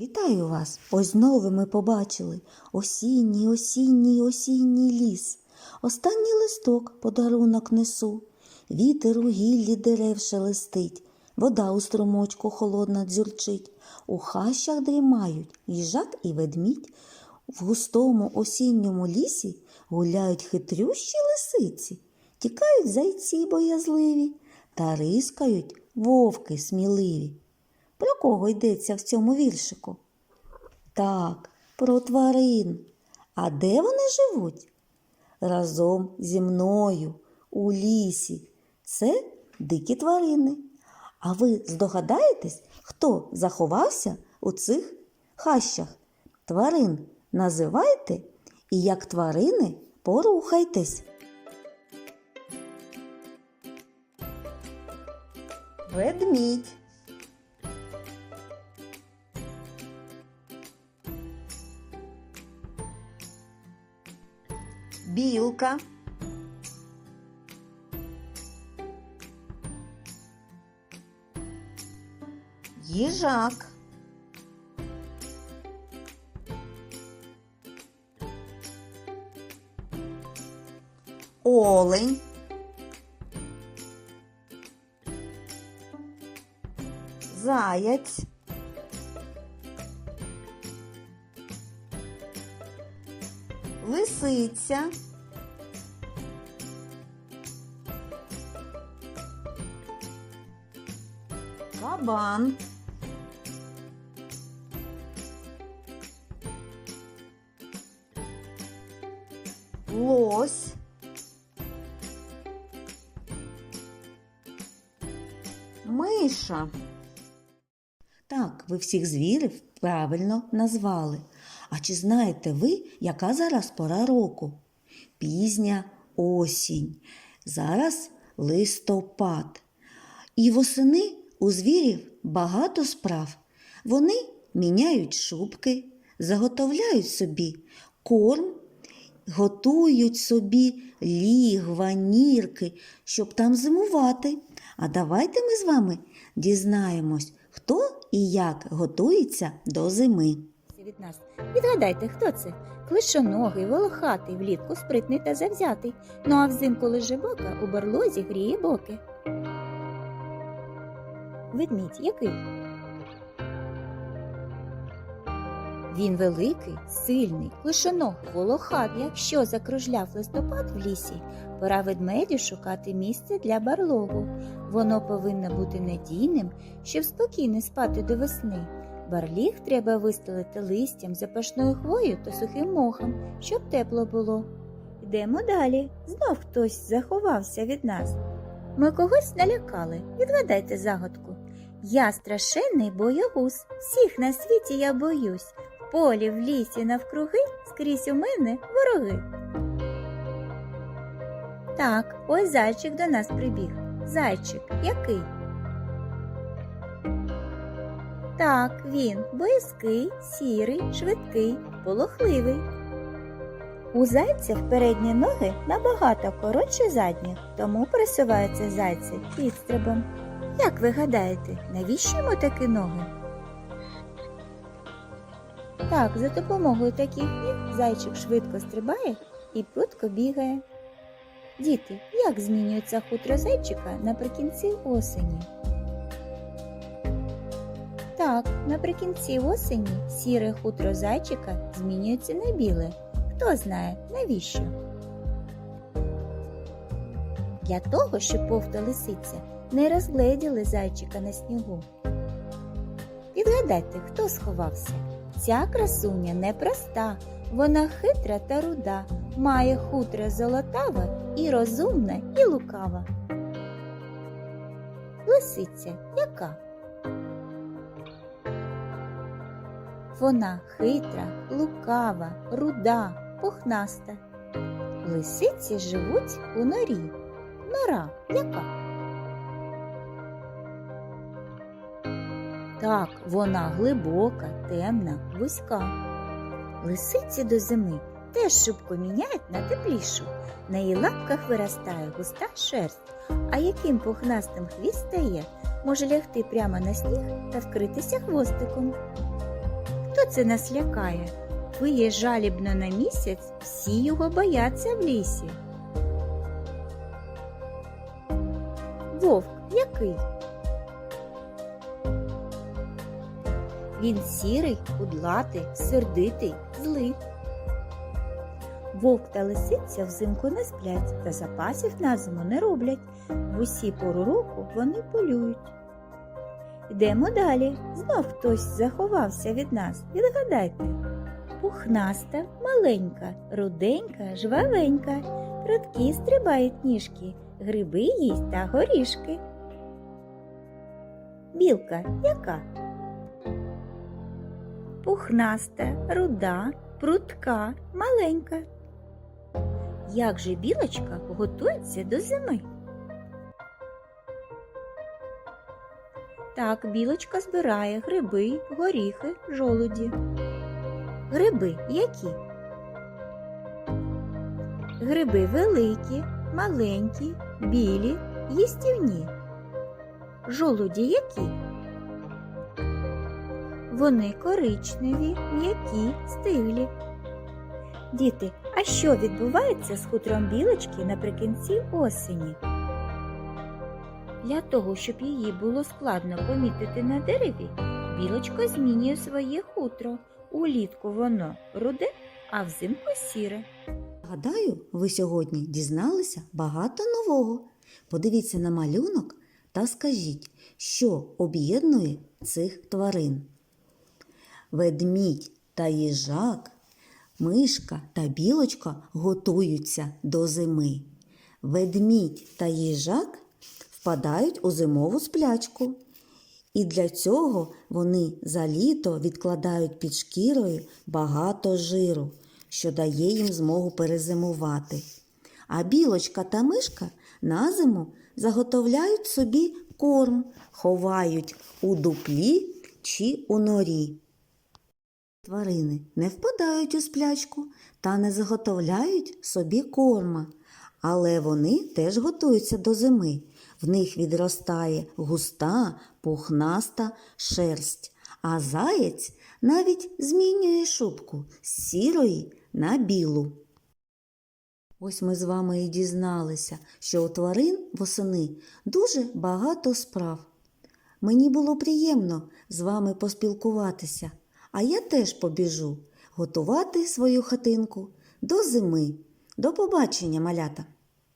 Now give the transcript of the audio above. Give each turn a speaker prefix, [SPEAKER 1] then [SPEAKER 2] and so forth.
[SPEAKER 1] Вітаю вас! Ось знову ми побачили осінній, осінній, осінній ліс. Останній листок подарунок несу. Вітер у гіллі дерев шелестить, вода у струмочку холодна дзюрчить. У хащах дрімають їжак і ведмідь. В густому осінньому лісі гуляють хитрющі лисиці, тікають зайці боязливі та рискають вовки сміливі. Про кого йдеться в цьому віршику? Так, про тварин. А де вони живуть? Разом зі мною у лісі. Це дикі тварини. А ви здогадаєтесь, хто заховався у цих хащах? Тварин називайте і як тварини порухайтесь. Ведмідь. Білка. Їжак. Олень. Заяць. Лисиця. Кабан. Лось. Миша. Так, ви всіх звірів правильно назвали. А чи знаєте ви, яка зараз пора року? Пізня осінь. Зараз листопад. І восени у звірів багато справ. Вони міняють шубки, заготовляють собі корм, готують собі лігва, нірки, щоб там зимувати. А давайте ми з вами дізнаємось, хто і як готується до зими.
[SPEAKER 2] від нас. Відгадайте, хто це? Клишоногий, волохатий, влітку спритний та завзятий. Ну а взимку лежебока у барлозі гріє боки. Ведмідь який? Він великий, сильний, клишоногий, волохатий. Якщо закружляв листопад в лісі, пора ведмедю шукати місце для барлогу. Воно повинно бути надійним, щоб спокійно спати до весни. Барліг треба вистелити листям, запашною хвою та сухим мохом, щоб тепло було. Йдемо далі. Знов хтось заховався від нас. Ми когось налякали. Відгадайте загадку. Я страшенний боягуз. Всіх на світі я боюсь. В полі, в лісі, навкруги, скрізь у мене вороги. Так, ось зайчик до нас прибіг. Зайчик, який? Так, він боязкий, сірий, швидкий, полохливий. У зайців передні ноги набагато коротше задніх, тому присуваються зайці підстрибом. Як ви гадаєте, навіщо йому такі ноги? Так, за допомогою таких ніг зайчик швидко стрибає і прудко бігає. Діти, як змінюється хутро зайчика наприкінці осені? Так, наприкінці осені сіре хутро зайчика змінюється на біле. Хто знає, навіщо? Для того, щоб повта лисиця не розгледіли зайчика на снігу. Відгадайте, хто сховався? Ця красуня непроста, вона хитра та руда, має хутро золотаве і розумна, і лукава. Лисиця яка? Вона хитра, лукава, руда, пухнаста. Лисиці живуть у норі. Нора яка? Так, вона глибока, темна, вузька. Лисиці до зими теж шубку міняють на теплішу. На її лапках виростає густа шерсть, а яким пухнастим хвіст стає, може лягти прямо на сніг та вкритися хвостиком. Хто це нас лякає? Виє жалібно на місяць, всі його бояться в лісі. Вовк який? Він сірий, кудлатий, сердитий, злий. Вовк та лисиця взимку не сплять та запасів на зиму не роблять. В усі пору року вони полюють. Йдемо далі. Знов хтось заховався від нас. Відгадайте. Пухнаста, маленька, руденька, жвавенька, прудкі стрибають ніжки, гриби їсть та горішки. Білка яка? Пухнаста, руда, прудка, маленька. Як же білочка готується до зими? Так, білочка збирає гриби, горіхи, жолуді. Гриби які? Гриби великі, маленькі, білі, їстівні. Жолуді які? Вони коричневі, м'які, стиглі. Діти, а що відбувається з хутром білочки наприкінці осені? Для того, щоб її було складно помітити на дереві, білочка змінює своє хутро. Улітку воно руде, а взимку сіре.
[SPEAKER 1] Гадаю, ви сьогодні дізналися багато нового. Подивіться на малюнок та скажіть, що об'єднує цих тварин. Ведмідь та їжак, мишка та білочка готуються до зими. Ведмідь та їжак впадають у зимову сплячку. І для цього вони за літо відкладають під шкірою багато жиру, що дає їм змогу перезимувати. А білочка та мишка на зиму заготовляють собі корм, ховають у дуплі чи у норі. Тварини не впадають у сплячку та не заготовляють собі корма, але вони теж готуються до зими. В них відростає густа, пухнаста шерсть, а заєць навіть змінює шубку з сірої на білу. Ось ми з вами і дізналися, що у тварин восени дуже багато справ. Мені було приємно з вами поспілкуватися, а я теж побіжу готувати свою хатинку до зими. До побачення, малята!